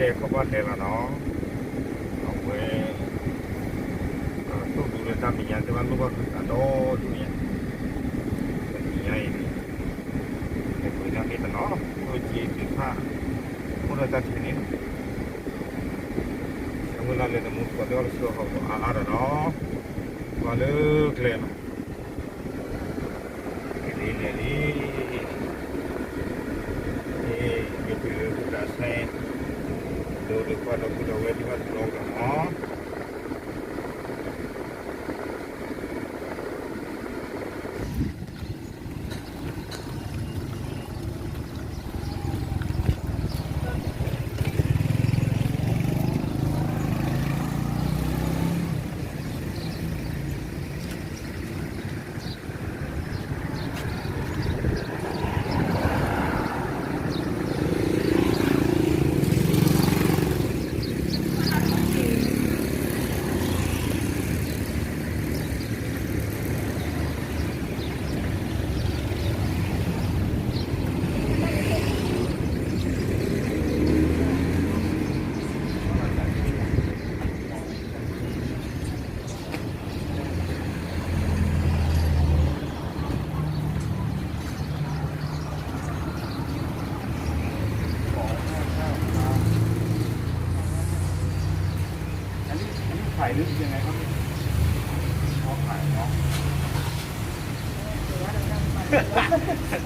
တဲခဘတဲလာနော်အဝဲသူ့သူလည်းတမညာတယ်မလို့ကတော့သူညာညိုင်းဒီကိုညာနေတယ်နော်သူကြည့်ပြပါဘုရားတတ်တယ်နိအမလာလည်းမုတ်ကတော့ဆိုဟောအာရနော်ဘာလို့ကလဲလေလေလေ ataupun dah wedding kan keluarga ha ขายหรือยังไงครับเขาขายเนาะ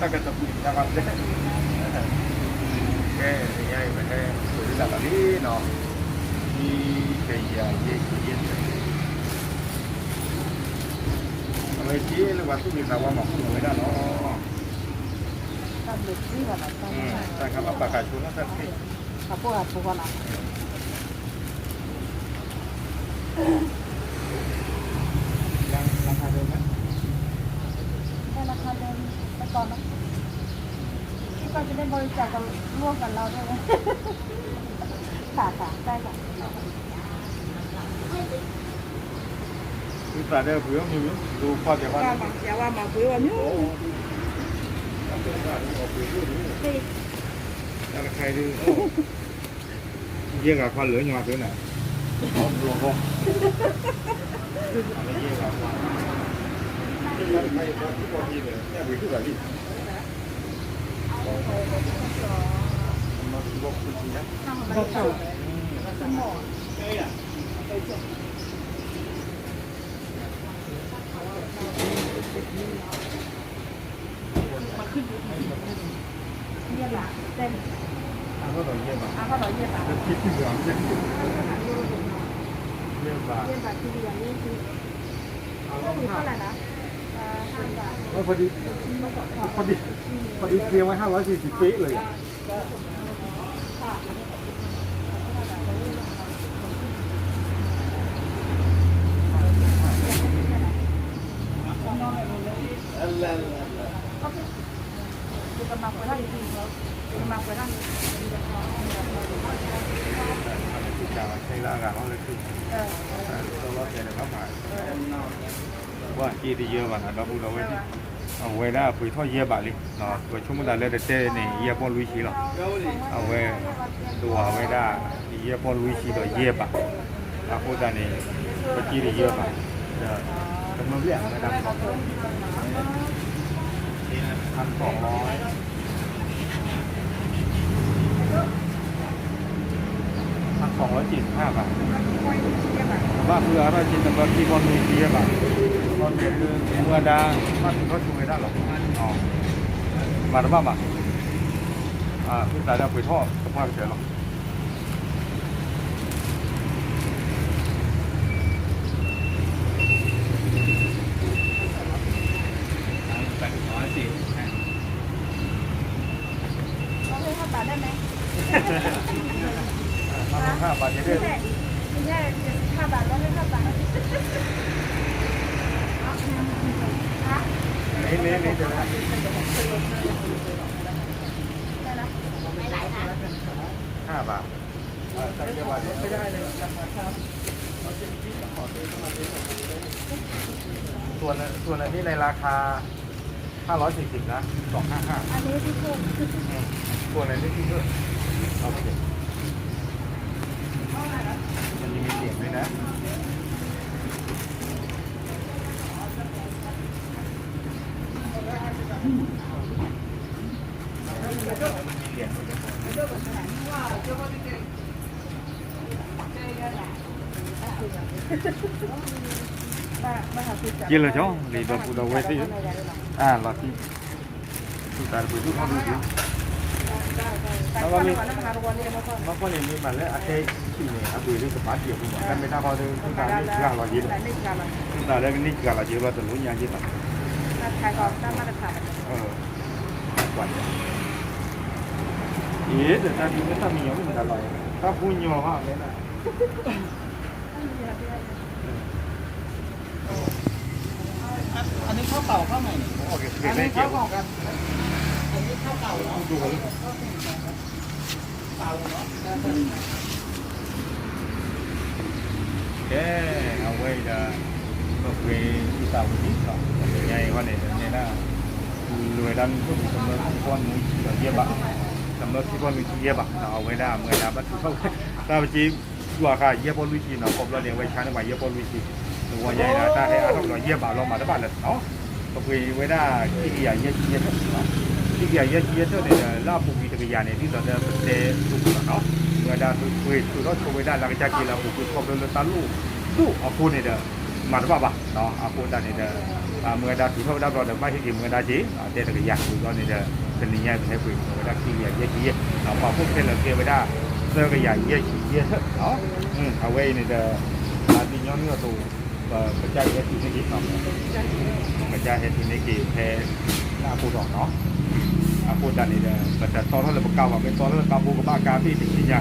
ตั้งแต่ตะปุยนะครับเนี่ยแค่ง่ายๆไปแค่สวยแบบนี้เนาะมีเกียร์เยี่ยเยี่ยอะไรที่เรียกว่าที่มีคำว่าหมอกขึ้นไม่ได้เนาะ Está flexiva la อืม cama. แต่คำว่าประกาศชุนนั่นคือ Apoya, apoya la. ยัง ราคาเดิมไหมได้ราคาเดิมไปก่อนนะที่ก็จะได้บริจาคกับร่วมกับเราด้วยนะค่ะค่ะได้ค่ะคือแต่เดิมเพื่อมีดูข้อเดียวว่าว่ามาอย่าว่ามาคุยว่ามิ้วราคาดูเยี่ยงกับความเหลืออยู่มาตัวไหนอ๋อรวมก็อะไรเยี่ยงกับความใครคนที่พอดีเลยเนี่ยบบนี้มาบอกคุณจริงนะทำอไรกัน เยี่ยมละเต้นอ้าวก็ต้อเยี่ยมอะอะก็ต่อเยี่ยมละคิดที่เหลือเยี่ยม เยี่ยมบ้าเยี่ยมละทีเดียวนี่คือก็มีเท่าไหร่นะห้าบาทพอดีพอดีพอดีเคลียร์ไว้ห้าร้อยสี่สิบปีเลย Kita mampu lagi kita mampu lagi จากใช้ร่างกายเขาเลยคือ eh ตั ว่ายว่ากี่ที่เยอะว่านะเราพูดเราไว้เอาไว้ได้ปุ๋ยท่อเยอะบาลยเนาะตัวชุ่มได้เลยแต่เต้เนี่ยเยอะปอนลุยชีหรอเอาไว้ตัวไว้ได้เยอะปอนลุยชีตัวเยอะบาทอาพูดแต่เนี่ยก็กี่ที่เยอะบาทเออจำนวนเรียกนะครับพันสองพันสองร้อย เจ็ดสิบห้าบาทว่าคืออะไรจินตนาที่บอลมีเสียบ้างบอลเนี่ยคือเมื่อดาถ้าถึงเขาช่วยได้หรอกอ๋อมาหรือเปล่ามาอ่าคือแต่เราไปทอดกับภาพเฉยหรอก แปดร้อยสี่ เราให้ห้าบาทได้ไหม มาลงห้าบาทจะได้ ไม่ใช่ไม่ใช่ห้าบาทเราให้ห้าบาทฮะ นี่นี่นี่เดี๋ยวนะ ได้นะไม่ ห้าบาทอ่าตั้งเยอะบาทไม่ได้เลยส่วนส่วนอันนี้ในราคา 540 นะ 255 อันนี้ที่เพูดส่วนอันนี้ที่เพิ่มโอเคมันยังมีเสียงด้วยนะ เสียงด้วยบ้าบ้าหาคุยจับกินเลยจ้ะลีบปูดเอาไว้สิอ่าลอที่สุดท้ายไปดูเขาดูดิแล้วก็มีวันนั้นมาทุกวั นนี้างคนเอาเทขี้เนี่ยอายที่สปาร์ตเดียวกันกันไม่ได้พองทุกกาเราเยอะแต่นี่การมันแต่แล้วนี่กลางเราเยอะเราจะรู้ยังเยอะถ้าใครก็ได้มาตรฐานเออก่อนเอ๊ะแต่ถ้าดีไม่ถ้ามีย่างนี้มันอร่อย ถ้าพูดยัวมาเลยนะอันนี้ข้าวเก่าข้าวใหม่โอเคอันนี้ข้าววเก่ากันอันนี้ข้าวเก่าเนาะดูกันเก่าเนาะแกเอาไว้จะก็เวที่ตาเนาะเนี่ยนะรวยดันก็มีสำนักก้อเอาไว้ได้เมื่อนาบัตรเข้าตาจีตัวค่ะเยี่ยบอลลุยจีเนาะผมเราเนี่ยไว้ใช้ในวันเยี่ยบอลลุยจีตัวใหญ่นะถ้าให้อเราเยี่ยบะลงมาได้บ้านเลยเนาะก็คุยไว้ได้ที่เกียร์เยี่ยเยี่ยเนาที่เกียร์เยี่ยเยี่ยเนี่ยลาบุกีตะกี้ยาเนี่ยที่เราจะเป็นทุกเนาะเมื่อง เนี่ย lười đan lúc thì cầm con mới chỉ ở kia bạc cầm nó chỉ con mới chỉ kia bạc nào với đam người đam bắt không ta chỉ đùa cả kia con lui chỉ nào cọp lo liền với chán ngoài kia con lui chỉ đùa vậy là ta thấy ăn không rồi kia bảo lo mà nó bảo là nó có khi với đa cái gì vậy chỉ kia thôi cái gì vậy chỉ kia thôi thì là phục vụ cái gì này thì là để phục vụ nó người đa tụi tụi nó tụi với đa là cái gì là phục vụ cọp lo ta lu lu ở khu này đó mà bà nó à cô ta này là à mưa đá chỉ thôi đá rồi được mấy cái mưa đá chỉ à đây là cái dạng của con này là cái này nha cái quỷ mưa đá kia dạng dây kia nó mà cũng thế là kia mới đa sơ cái dạng dây kia đó ừ à quê này là à thì nhóm nữa tụ và cái cha cái gì cái gì đó cái cha cái gì cái gì thế là cô đó nó à cô ta này là mình đã to hơn là một cao và bên to hơn là cao vô có ba cao thì thì gì nha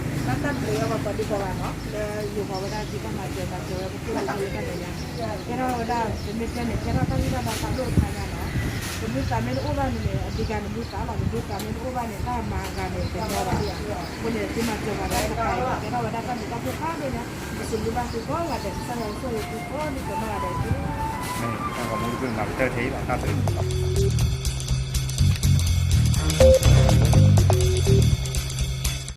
ತಂತಂದ್ರೆ ಯಾವಾಗ ಬಡ್ಡಿ ಪವಾನೋ ಇವು ಪವನ ಜೀವ ಮಾಡ್ಬೇಕಾಗ್ತದೆ ಕೆರ ಒಡ ಮಿಟ್ಲನೆ ಕೆರ ತಂದಿದ ಬಾಕಂಡು ಉತ್ನಾಗಾನ ಒಂದು ಕಾಮೇಲೆ ಓವಾನಿಲೆ ಅದಿಗಾನ ಬೂತ ಅವಾಗ ಬೂತ ಕಾಮೇಲೆ ಓವಾನೆ ತಾ ಮಾಗಾನೆ ಬುಲೆ ತಿಮಾಚೆ ಬಾರ ಕೆರ ಒಡ ತಂದಿದ ಬಾಕಾದೇನ ಸುಂದು ಬಾಕು ಕೋವಾದೆ ಸಲ ಸೋಯಿ ಕೋನಿ ಕಮಾದೆ นี่ทางของมูลนิธิหลังเจ้าที่หลังหน้าตึก